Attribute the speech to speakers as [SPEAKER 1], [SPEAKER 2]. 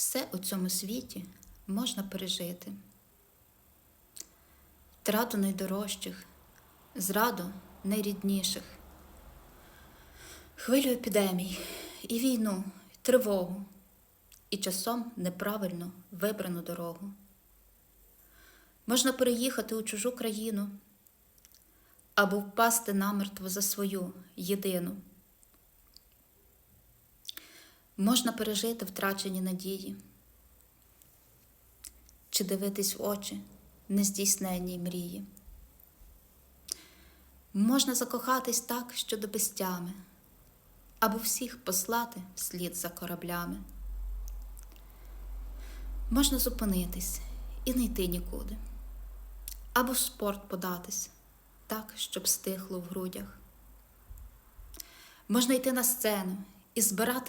[SPEAKER 1] Все у цьому світі можна пережити. Втрату найдорожчих, зраду найрідніших, хвилю епідемій, і війну, і тривогу, і часом неправильно вибрану дорогу. Можна переїхати у чужу країну або впасти намертво за свою єдину. Можна пережити втрачені надії, чи дивитись в очі нездійсненній мрії. Можна закохатись так, що до безтями, або всіх послати вслід за кораблями. Можна зупинитись і не йти нікуди, або в спорт податись так, щоб стихло в грудях. Можна йти на сцену і збирати